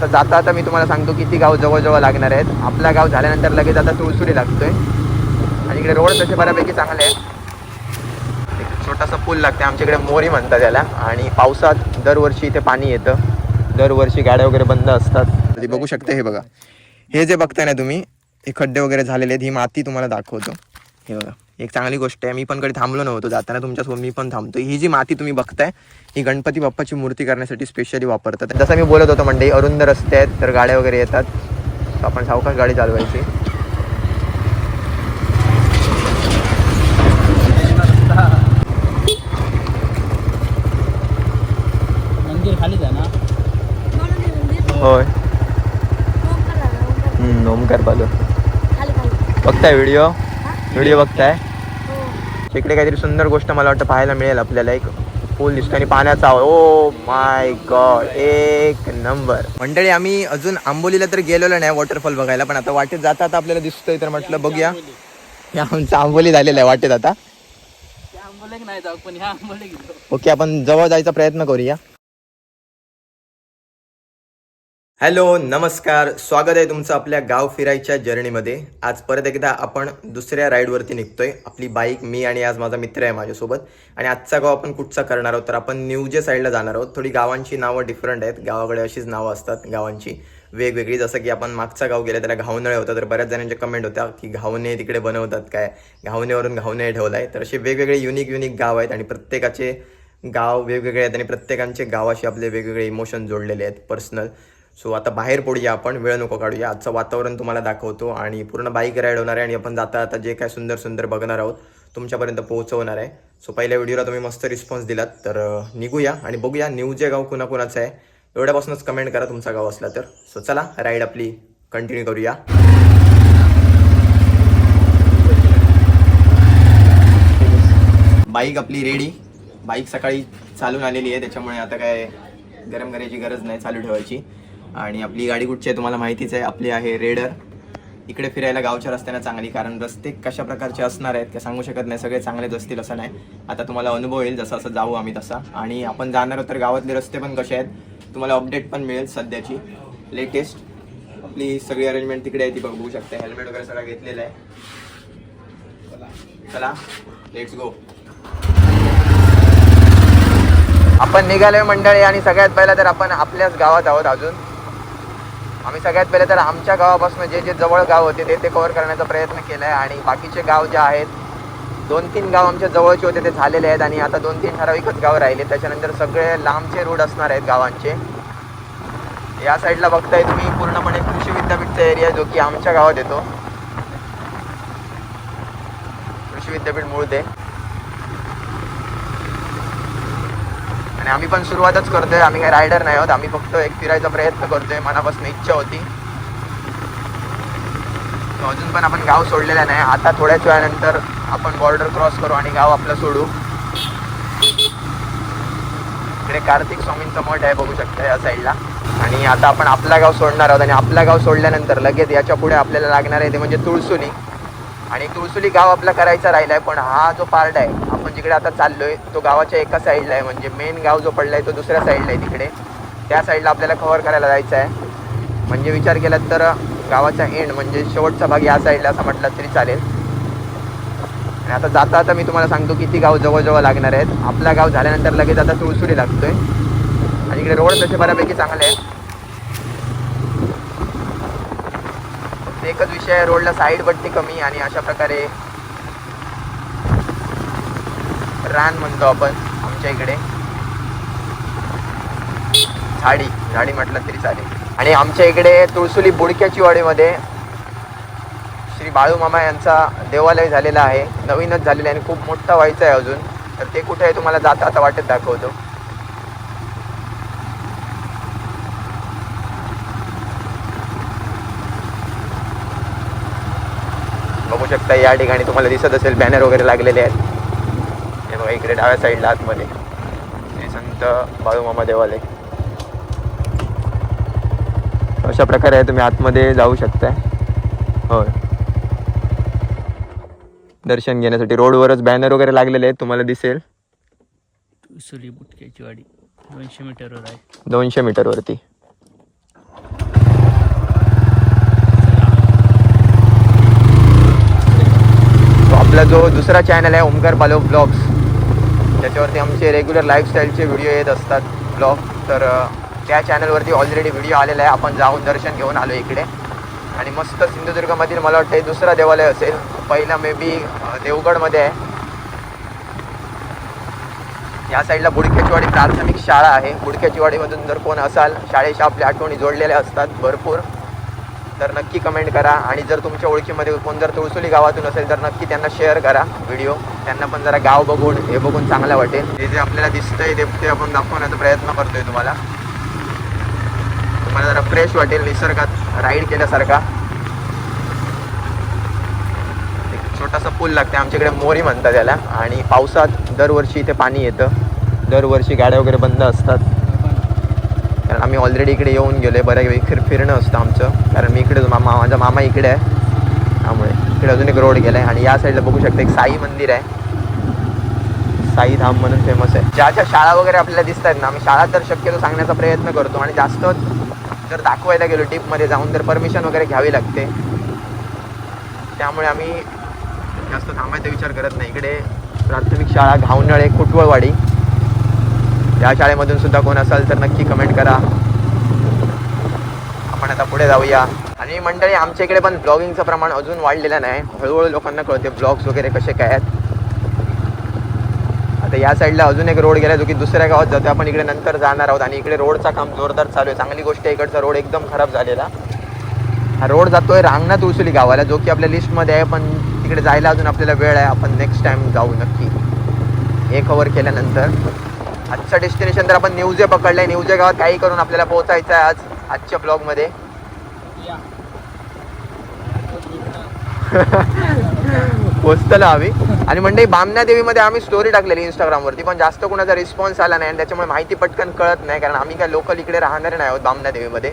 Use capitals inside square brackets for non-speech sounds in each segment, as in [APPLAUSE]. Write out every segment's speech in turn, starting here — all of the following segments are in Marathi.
तर जाता आता मी तुम्हाला सांगतो किती गाव जवळजवळ लागणार आहेत. आपला गाव झाल्यानंतर लगेच आता तुळसुरी लागतोय. आणि इकडे रोड तसे बऱ्यापैकी चांगले आहेत. एक छोटासा पूल लागते आमच्याकडे मोरी म्हणतात त्याला आणि पावसात दरवर्षी इथे पाणी येतं. दरवर्षी गाड्या वगैरे बंद असतात. बघू शकते हे बघा. हे जे बघताय ना तुम्ही हे खड्डे वगैरे झालेले आहेत. ही माती तुम्हाला दाखवतो. हे बघा. एक चांगली गोष्ट आहे. मी पण कधी थांबलो नव्हतो जाताना. तुमच्यासोबत मी पण थांबतो ही जी माती तुम्ही बघताय ही गणपती बाप्पाची मूर्ती करण्यासाठी स्पेशली वापरतात. जसं मी बोलत होतो म्हणजे अरुंद रस्ते आहेत तर गाड्या वगैरे येतात. तर आपण सावकाश गाडी चालवायची. होय. ओमकार बालू बघताय व्हिडिओ? व्हिडिओ बघताय? इकडे काहीतरी सुंदर गोष्ट मला वाटतं पाहायला मिळेल आपल्याला. एक पूल दिसतो आणि पाण्याचा ओ माय गॉड एक नंबर. मंडळी आम्ही अजून आंबोलीला तर गेलेलो नाही वॉटरफॉल बघायला पण आता वाटेत जाता आता आपल्याला दिसतोय तर म्हटलं बघूया. हे आमचं आंबोली झालेलं आहे वाटेत आता. ओके आपण जवळ जायचा प्रयत्न करूया. हॅलो नमस्कार. स्वागत आहे तुमचं आपल्या गाव फिरायच्या जर्नीमध्ये. आज परत एकदा आपण दुसऱ्या राईडवरती निघतोय. आपली बाईक मी आणि आज माझा मित्र आहे माझ्यासोबत. आणि आजचा गाव आपण कुठचा करणार आहोत? तर आपण न्यूजे साईडला जाणार आहोत. थोडी गावांची नावं डिफरंट आहेत. गावाकडे अशीच नावं असतात गावांची. वेगवेगळी जसं की आपण मागचा गाव गेलं त्याला घावनळे होता. तर बऱ्याच जणांच्या कमेंट होत्या की घावणे तिकडे बनवतात काय? घावणेवरून घावणे ठेवलाय तर असे वेगवेगळे युनिक युनिक गाव आहेत आणि प्रत्येकाचे गाव वेगवेगळे आहेत आणि प्रत्येकांचे गावाशी आपले वेगवेगळे इमोशन जोडलेले आहेत पर्सनल सो आता बाहेर पडूया आपण वेळ नको काढूया. आजचं वातावरण तुम्हाला दाखवतो आणि पूर्ण बाईक राईड होणार आहे आणि आपण जाता आता जे काय सुंदर सुंदर बघणार आहोत तुमच्यापर्यंत पोहोचवणार आहे. सो पहिल्या व्हिडिओला तुम्ही मस्त रिस्पॉन्स दिलात. तर निघूया आणि बघूया न्यूजे गाव कुणाकुणाचं आहे एवढ्यापासूनच कमेंट करा तुमचा गाव असला तर. सो चला राईड आपली कंटिन्यू करूया. बाईक आपली रेडी बाईक सकाळी चालून आलेली आहे त्याच्यामुळे आता काय गरम करायची गरज नाही चालू ठेवायची. आणि आपली गाडी कुठची आहे तुम्हाला माहितीच आहे. आपली आहे रेडर. इकडे फिरायला गावच्या रस्त्यानं चांगली कारण रस्ते कशा प्रकारचे असणार आहेत ते सांगू शकत नाही. सगळे चांगलेच असतील असं नाही. आता तुम्हाला अनुभव येईल जसं असं जाऊ आम्ही तसा. आणि आपण जाणार आहोत तर गावातले रस्ते पण कसे आहेत तुम्हाला अपडेट पण मिळेल सध्याची. लेटेस्ट आपली सगळी अरेंजमेंट तिकडे आहे ती बघू शकते. हेल्मेट वगैरे सगळं घेतलेलं आहे. चला. लेट्स गो आपण निघालोय मंडळी आणि सगळ्यात पहिला तर आपण आपल्याच गावात आहोत अजून. आम्ही सगळ्यात पहिले तर आमच्या गावापासून जे जे जवळ गाव होते ते ते कव्हर करण्याचा प्रयत्न केला आहे आणि बाकीचे गाव जे आहेत दोन तीन गाव आमच्या जवळचे होते ते झालेले आहेत आणि आता दोन तीन ठराविकच गाव राहिले. त्याच्यानंतर सगळे लांबचे रूट असणार आहेत गावांचे. या साईडला बघताय तुम्ही पूर्णपणे कृषी विद्यापीठचा एरिया जो की आमच्या गावात येतो. कृषी विद्यापीठ मूळ ते. आणि आम्ही पण सुरुवातच करतोय. आम्ही काही रायडर नाही आहोत. आम्ही फक्त एक फिरायचा प्रयत्न करतोय. मनापासून इच्छा होती. अजून पण आपण गाव सोडलेलं नाही. आता थोड्याच वेळानंतर आपण बॉर्डर क्रॉस करू आणि गाव आपलं सोडू. इकडे कार्तिक स्वामींचं मठ आहे बघू शकता या साईडला आणि आता आपण आपला गाव सोडणार आहोत. आणि आपला गाव सोडल्यानंतर लगेच याच्यापुढे आपल्याला लागणार आहे ते म्हणजे तुळसुनी. आणि तुळसुली गाव आपला करायचा राहिला आहे पण हा जो पार्ट आहे आपण जिकडे आता चाललोय तो गावाच्या एका साईडला आहे. म्हणजे मेन गाव जो पडला आहे तो दुसऱ्या साईडला आहे तिकडे. त्या साईडला आपल्याला कव्हर करायला जायचं आहे म्हणजे विचार केला तर गावाचा एंड म्हणजे शेवटचा भाग या साईडला असं म्हटलं तरी चालेल. आणि आता जाता आता मी तुम्हाला सांगतो किती गाव जवळजवळ लागणार आहेत. आपला गाव झाल्यानंतर लगेच आता तुळसुरी लागतोय. आणि इकडे रोड तसे बऱ्यापैकी चांगले आहेत. एकच विषय आहे रोडला साईड बट्टी कमी आणि अशा प्रकारे रान म्हणतो आपण आमच्या इकडे. झाडी झाडी म्हटलं तरी चालेल. आणि आमच्या इकडे तुळसुली बुडक्याची वाडीमध्ये श्री बाळूमामा यांचा देवालय झालेला आहे. नवीनच झालेला आहे आणि खूप मोठा व्हायचा आहे अजून. तर ते कुठे आहे तुम्हाला जाता आता वाटत दाखवतो. शकता. या ठिकाणी तुम्हाला दिसत असेल बॅनर वगैरे लागलेले आहेत. हे बघा इकडे डाव्या साईडला आतमध्ये. हे संत बाळूमामा देवालय. अशा प्रकारे तुम्ही आतमध्ये जाऊ शकताय. होय. दर्शन घेण्यासाठी रोडवरच बॅनर वगैरे लागलेले आहेत तुम्हाला दिसेल. सुली बुटक्याची वाडी. दोनशे मीटरवर आहे. दोनशे मीटरवरती आपला जो दुसरा चॅनल आहे ओमकार पालो ब्लॉग्स त्याच्यावरती आमचे रेग्युलर लाईफस्टाईलचे व्हिडिओ येत असतात ब्लॉग तर त्या चॅनलवरती ऑलरेडी व्हिडिओ आलेला आहे. आपण जाऊन दर्शन घेऊन आलो इकडे. आणि मस्त सिंधुदुर्गमधील मला वाटतं दुसरा देवालय असेल. पहिला मे बी देवगडमध्ये आहे. या साईडला बुडक्याचीवाडी प्राथमिक शाळा आहे. बुडक्याचीवाडीमधून जर कोण असाल शाळेच्या आपल्या आठवणी जोडलेल्या असतात भरपूर. तर नक्की कमेंट करा. आणि जर तुमच्या ओळखीमध्ये कोण जर तुळसुली गावातून असेल तर नक्की त्यांना शेअर करा व्हिडिओ त्यांना पण जरा गाव बघून हे बघून चांगलं वाटेल. हे जे आपल्याला दिसतंय ते ते आपण दाखवण्याचा प्रयत्न करतोय तुम्हाला. तुम्हाला जरा फ्रेश वाटेल निसर्गात राईड केल्यासारखा. एक छोटासा पूल लागते आमच्याकडे मोरी म्हणतात त्याला आणि पावसात दरवर्षी इथे पाणी येतं. दरवर्षी गाड्या वगैरे बंद असतात. आम्ही ऑलरेडी इकडे येऊन गेलो आहे बऱ्यापैकी फिर फिरणं असतं आमचं. कारण मी इकडे मामा माझा मामा इकडे आहे. त्यामुळे इकडे अजून एक रोड गेला आहे आणि या साईडला बघू शकता एक साई मंदिर आहे. साई धाम म्हणून फेमस आहे. ज्या ज्या शाळा वगैरे आपल्याला दिसत आहेत ना आम्ही शाळा तर शक्यतो सांगण्याचा प्रयत्न करतो. आणि जास्त जर दाखवायला गेलो टिपमध्ये जाऊन तर परमिशन वगैरे घ्यावी लागते. त्यामुळे आम्ही जास्त थांबायचा विचार करत नाही. इकडे प्राथमिक शाळा घावनळे कुटवळवाडी. या शाळेमधून सुद्धा कोण असाल तर नक्की कमेंट करा. आपण आता पुढे जाऊया. आणि मंडळी आमच्या इकडे पण ब्लॉगिंगचं प्रमाण अजून वाढलेलं नाही. हळूहळू लोकांना कळते ब्लॉग्स वगैरे कसे काय आहेत. आता या साईडला अजून एक रोड गेला जो की दुसऱ्या गावात जातो आपण इकडे नंतर जाणार आहोत आणि इकडे रोडचा काम जोरदार चालू आहे. चांगली गोष्ट आहे इकडचा रोड एकदम खराब झालेला. हा रोड जातोय रांगणात तुळसुली गावाला जो की आपल्या लिस्टमध्ये आहे पण तिकडे जायला अजून आपल्याला वेळ आहे. आपण नेक्स्ट टाइम जाऊ नक्की. एक कवर केल्यानंतर. आजचं डेस्टिनेशन तर आपण न्यूजे पकडलंय. न्यूजे गावात काही करून आपल्याला पोहोचायचं आहे आज आजच्या ब्लॉगमध्ये या पोचतला हवी आणि म्हणजे बामना देवीमध्ये आम्ही स्टोरी टाकलेली इंस्टाग्रामवरती पण जास्त कोणाचा रिस्पॉन्स आला नाही आणि त्याच्यामुळे माहिती पटकन कळत नाही कारण आम्ही काय लोकल इकडे राहणारे नाही आहोत बामना देवीमध्ये.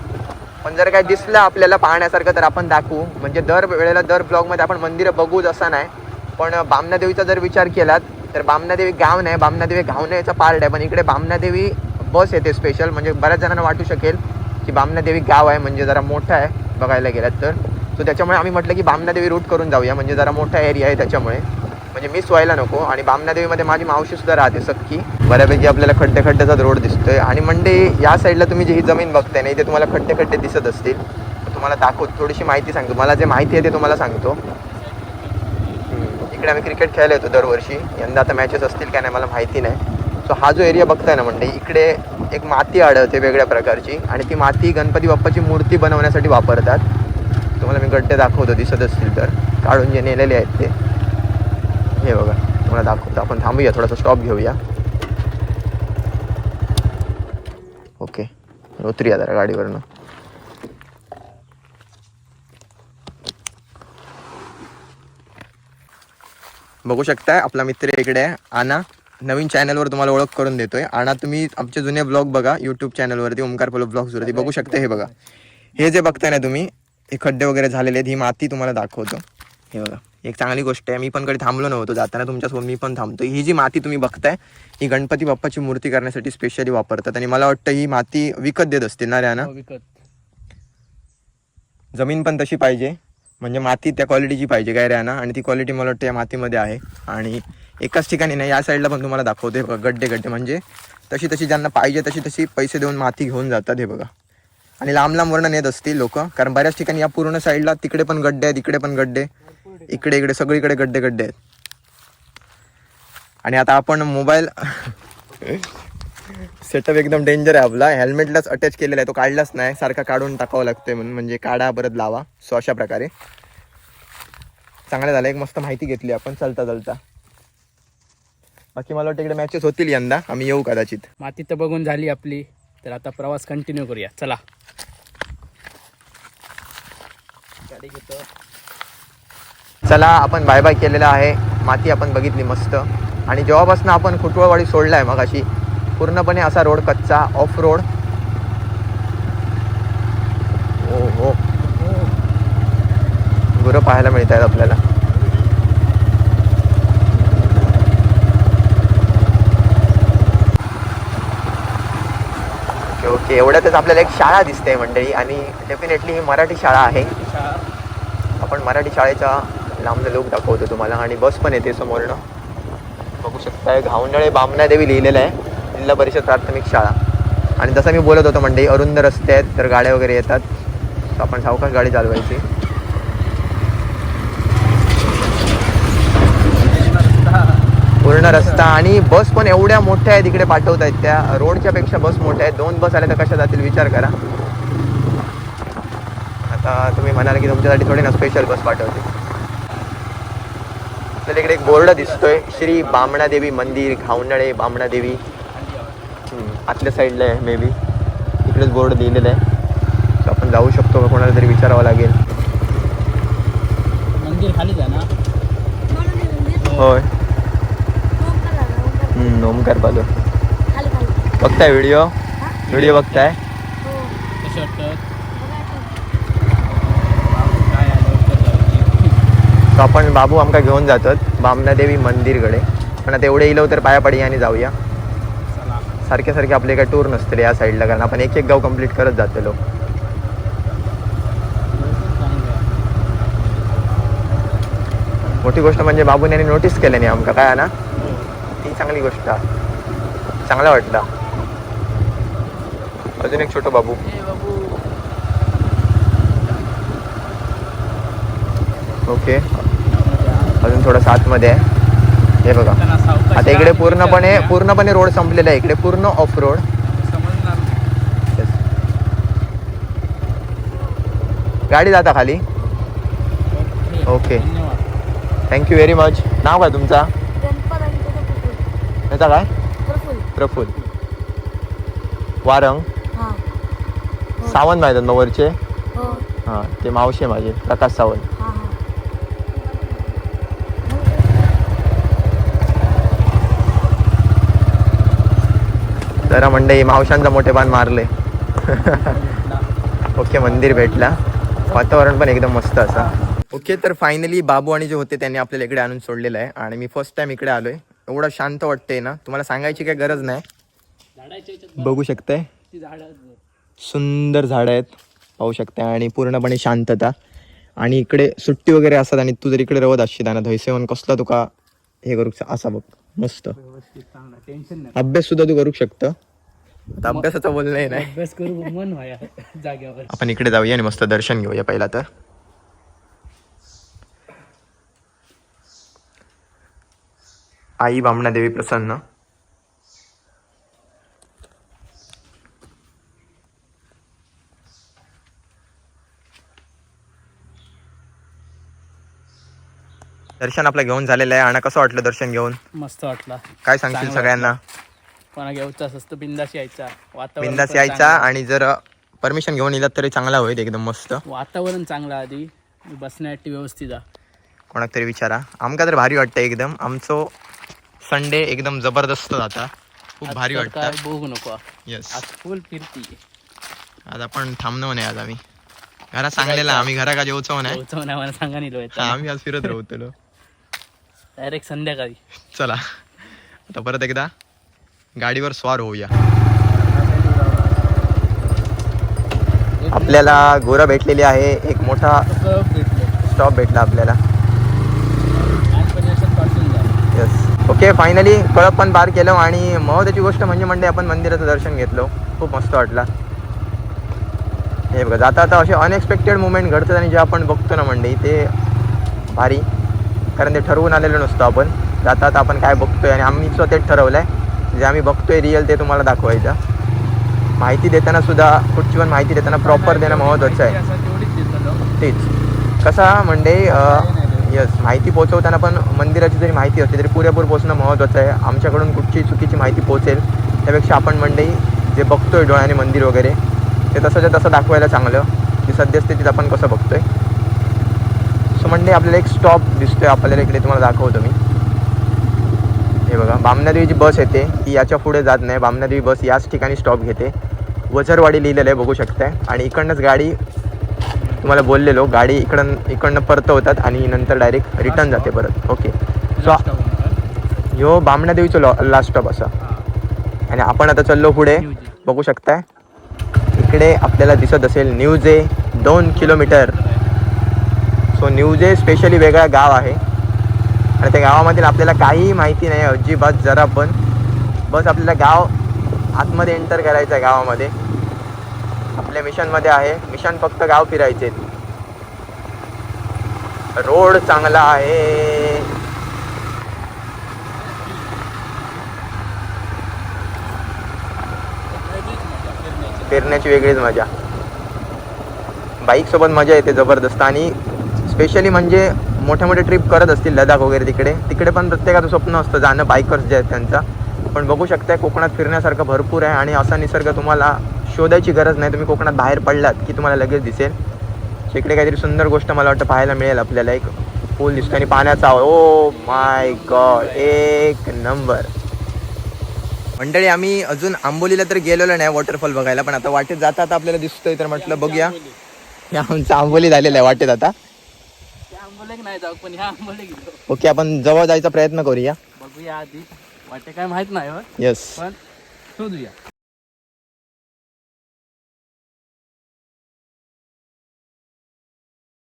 पण जर काय दिसलं आपल्याला पाहण्यासारखं तर आपण दाखवू. म्हणजे दर वेळेला दर ब्लॉगमध्ये आपण मंदिरं बघूच असं नाही. पण बामना देवीचा जर विचार केलात तर बामनादेवी गाव नाही बामना देवी घावण्याचा पार्ट आहे. पण इकडे बामनादेवी बस येते स्पेशल म्हणजे बऱ्याच जणांना वाटू शकेल की बामनादेवी गाव आहे म्हणजे जरा मोठं आहे बघायला गेलात तर. सो त्याच्यामुळे आम्ही म्हटलं की बामनादेवी रूट करून जाऊया. म्हणजे जरा मोठा एरिया आहे त्याच्यामुळे. म्हणजे मिस व्हायला नको. आणि बामनादेवीमध्ये माझी मावशीसुद्धा राहते सक्की बऱ्यापैकी आपल्याला खड्डे खड्ड्याचाच रोड दिसतोय. आणि म्हणजे या साईडला तुम्ही जी ही जमीन बघताय ना इथे तुम्हाला खड्डे खड्डे दिसत असतील. तुम्हाला दाखवत. थोडीशी माहिती सांगतो. मला जे माहिती आहे ते तुम्हाला सांगतो. इकडे आम्ही क्रिकेट खेळायला येतो दरवर्षी. यंदा आता मॅचेस असतील काय नाही मला माहिती नाही. सो हा जो एरिया बघताय ना म्हणजे इकडे एक माती आढळते वेगळ्या प्रकारची आणि ती माती गणपती बाप्पाची मूर्ती बनवण्यासाठी वापरतात. तुम्हाला मी गड्डे दाखवतो दिसत असतील तर. काढून जे नेलेले आहेत ते. हे बघा तुम्हाला दाखवतो. आपण थांबूया थोडासा स्टॉप घेऊया. ओके उतरूया जरा गाडीवरनं. बघू शकताय आपला मित्र इकडे आहे आना. नवीन चॅनलवर तुम्हाला ओळख करून देतोय. आणा तुम्ही आमचे जुने ब्लॉग बघा युट्यूब चॅनलवरती ओमकार पलो ब्लॉग्सवरती बघू शकता हे बघा. हे जे बघताय ना तुम्ही हे खड्डे वगैरे झालेले आहेत ही माती तुम्हाला दाखवतो. हे बघा एक चांगली गोष्ट आहे. मी पण कधी थांबलो नव्हतो जाताना तुमच्यासोबत मी पण थांबतो ही जी माती तुम्ही बघताय ही गणपती बाप्पाची मूर्ती करण्यासाठी स्पेशली वापरतात. आणि मला वाटतं ही माती विकत देत असतील ना रे ना हो, विकत. जमीन पण तशी पाहिजे. म्हणजे माती त्या क्वालिटीची पाहिजे काय रे आणि ती क्वालिटी मला वाटतं या मातीमध्ये आहे. आणि एकाच ठिकाणी नाही या साईडला पण तुम्हाला दाखवते बघा गड्डे गड्डे. म्हणजे तशी तशी ज्यांना पाहिजे तशी तशी पैसे देऊन माती घेऊन जातात हे बघा. आणि लांब लांब वर्ण नेत असतील लोक कारण बऱ्याच ठिकाणी या पूर्ण साईडला तिकडे पण गड्डे आहेत इकडे पण गड्डे. इकडे इकडे सगळीकडे गड्डे गड्डे आहेत. आणि आता आपण मोबाईल [LAUGHS] सेटअप एकदम डेंजर आहे आपला. हेल्मेटलाच अटॅच केलेला आहे. तो काढलाच नाही. सारखा काढून टाकावा लागतोय म्हणून. म्हणजे काढा परत लावा. सो अशा प्रकारे. चांगलं झालं. एक मस्त माहिती घेतली आपण. चलता चलता. बाकी मला वाटतं इकडे मॅचेस होतील यंदा. आम्ही येऊ कदाचित. माती तर बघून झाली आपली. तर आता प्रवास कंटिन्यू करूया. चला. गाडी घेतो. चला आपण बाय बाय केलेला आहे. माती आपण बघितली मस्त. आणि जेव्हापासून आपण खुटवळवाडी सोडला आहे मग अशी पूर्णपणे असा रोड कच्चा ऑफ रोड हो हो गुरं पाहायला मिळत आहेत आपल्याला. Okay okay. एवढ्यातच आपल्याला एक शाळा दिसते मंडळी आणि डेफिनेटली ही मराठी शाळा आहे. आपण मराठी शाळेच्या लांबलं लोक दाखवतो तुम्हाला आणि बस पण येते समोरनं. बघू शकताय घावंडळे बामना देवी लिहिलेलं आहे. जिल्हा परिषद प्राथमिक शाळा. आणि जसं मी बोलत होतो म्हणजे अरुंद रस्ते आहेत तर गाड्या वगैरे येतात. तर आपण सावकाश गाडी चालवायची. पूर्ण रस्ता आणि बस पण एवढ्या मोठ्या आहेत इकडे पाठवत आहेत त्या. रोडच्या पेक्षा बस मोठ्या आहेत. दोन बस आल्या तर कशा जातील विचार करा. आता तुम्ही म्हणाल की तुमच्यासाठी थोडी ना स्पेशल बस पाठवते. आपल्याला इकडे एक बोर्ड दिसतोय. श्री बामणादेवी मंदिर घावनळे बामणादेवी. आतल्या साईडला आहे मे बी इकडेच बोर्ड लिहिलेलं आहे. So आपण जाऊ शकतो का कोणाला तरी विचारावं लागेल. मंदिर खालीच आहे ना? होय. ओमकार पालो बघताय व्हिडिओ व्हिडिओ बघताय. So आपण बाबू आमका घेऊन जातात बामनादेवी मंदिरकडे. पण आता एवढे इलो तर पाया पडी आणि जाऊया. सारखे सारखे आपले काय टूर नसतील या साईडला कारण आपण एक एक गाव कंप्लीट करत जातलो. मोठी गोष्ट म्हणजे बाबूने यांनी नोटीस केलं नाही आमका काय ना? ती चांगली गोष्ट. चांगला वाटला. अजून एक छोटं बाबू. ओके. अजून थोडं आतमध्ये आहे. हे बघा. आता इकडे पूर्णपणे पूर्णपणे रोड संपलेला आहे. इकडे पूर्ण ऑफ रोड. गाडी जाता खाली? Okay. Thank you very much नाव काय तुमचा? याचा काय? प्रफुल वारंग? सावंत माहितात मग वरचे? हां. ते मावशे माझे. प्रकाश सावंत. जरा मंडई मावशांचा मोठेपण मारले. [LAUGHS] ओके मंदिर भेटला. वातावरण पण एकदम मस्त असा. ओके तर फायनली बाबू आणि जे होते त्यांनी आपल्याला इकडे आणून सोडलेलं आहे. आणि मी फर्स्ट टाइम इकडे आलोय. एवढं शांत वाटतंय ना. तुम्हाला सांगायची काही गरज नाही. बघू शकताय. सुंदर झाडं आहेत. पाहू शकता आणि पूर्णपणे शांतता. आणि इकडे सुट्टी वगैरे असतात आणि तू जर इकडे रवत असशील ना धैसेवन कसला तुका हे करू असा बघ. मस्त. व्यवस्थित टेन्शन नाही अभ्यास सुद्धा तू करू शकतं. आता अभ्यासाचं बोलणं नाही अभ्यास करू मन व्हाया [LAUGHS] जाग्यावर. आपण इकडे जाऊया आणि मस्त दर्शन घेऊया पहिला तर. आई बामणा देवी प्रसन्न. दर्शन आपलं घेऊन झालेलं आहे. आणि कसं वाटलं दर्शन घेऊन? मस्त वाटला. काय सांगशील चांगलं सगळ्यांना? कोणा घ्यायचा असतं बिंदास यायचा. वातावरण बिंदास पण यायचा चांगलं. आणि जर परमिशन घेऊन येलात तरी चांगला होईल एकदम मस्त. वातावरण चांगलं आधी. बसण्यासाठी व्यवस्थित कोणाक तरी विचारा. आमका तर भारी वाटतं एकदम. आमचो संडे एकदम जबरदस्त जाता. खूप आज भारी तर काय वाटतं बघू नको. येस आज फुल फिरती. आज आपण थांबलो नाही आज आम्ही. घरा सांगलेला आम्ही घरा का जेवचो नाही. नाही मला सांगा निलो हा, आम्ही आज फिरत राहतो [LAUGHS] डायरेक्ट संध्याकाळी. चला. आता परत एकदा गाडीवर स्वार होऊया. आपल्याला गोरा भेटलेली आहे. एक मोठा भेटलो स्टॉप भेटला आपल्याला. येस ओके फायनली कळप पण पार केलं आणि महत्वाची गोष्ट म्हणजे म्हणजे आपण मंदिराचं दर्शन घेतलं. खूप मस्त वाटला. हे बघा जाता आता असे अनएक्सपेक्टेड मुवमेंट घडतात आणि जे आपण बघतो ना मंडई ते भारी. कारण ते ठरवून आलेलं नसतो आपण. जातात आता आपण काय बघतोय आणि आम्ही सुद्धा ठरवलं आहे जे आम्ही बघतोय रिअल ते तुम्हाला दाखवायचं. माहिती देताना सुद्धा कुठची पण माहिती देताना प्रॉपर देणं महत्त्वाचं आहे. तेच. कसा म्हणजे यस माहिती पोहोचवताना पण मंदिराची जरी माहिती असते तरी पुरेपूर पोहोचणं महत्त्वाचं आहे. आमच्याकडून कुठची चुकीची माहिती पोहोचेल त्यापेक्षा आपण मंडई जे बघतोय डोळ्याने मंदिर वगैरे ते तसंच्या तसं दाखवायला चांगलं. की सद्यस्थितीत आपण कसं बघतोय. सो म्हणजे आपल्याला एक स्टॉप दिसतोय आपल्याला इकडे तुम्हाला दाखवतो मी. हे बघा बामणादेवीची बस येते ती याच्यापुढे जात नाही. बामणादेवी बस याच ठिकाणी स्टॉप घेते. वझरवाडी लिहिलेलं आहे बघू शकताय. आणि इकडनंच गाडी तुम्हाला बोललेलो गाडी इकडं इकडनं परतवतात आणि नंतर डायरेक्ट रिटर्न जाते परत. ओके सो ह्यो बामणादेवीचो लॉ लास्ट स्टॉप असा. आणि आपण आता चाललो पुढे. बघू शकताय. इकडे आपल्याला दिसत असेल न्यूज दोन किलोमीटर. सो न्यूजे स्पेशली वेगळा गाव आहे. आणि त्या गावामधील आपल्याला काहीही माहिती नाही अजिबात जरा पण. बस आपल्याला गाव आतमध्ये एंटर करायचं आहे गावामध्ये. आपल्या मिशनमध्ये आहे. मिशन फक्त गाव फिरायचे. रोड चांगला आहे. फिरण्याची वेगळीच मजा. बाईक सोबत मजा येते जबरदस्त. आणि स्पेशली म्हणजे मोठे मोठे ट्रिप करत असतील लडाख वगैरे तिकडे. तिकडे पण प्रत्येकाचं स्वप्न असतं जाणं बाईकर्स जे आहेत त्यांचा. पण बघू शकताय कोकणात फिरण्यासारखं भरपूर आहे आणि असा निसर्ग तुम्हाला शोधायची गरज नाही. तुम्ही कोकणात बाहेर पडलात की तुम्हाला लगेच दिसेल. इकडे काहीतरी सुंदर गोष्ट मला वाटतं पाहायला मिळेल आपल्याला. एक पूल दिसतो आणि पाण्याचा ओ माय गॉड एक नंबर मंडळी आम्ही अजून आंबोलीला तर गेलेलो नाही वॉटरफॉल बघायला. पण आता वाटेत जाता आता आपल्याला दिसतोय तर म्हटलं बघूया. आमचं आंबोली झालेलं आहे वाटेत आता. आंबोले नाही जाऊ पण ह्या आंबोले गेलो ओके आपण जवळ जायचा प्रयत्न करूया. बघूया आधी. वाटे काय माहीत नाही हो. येस पण शोधूया.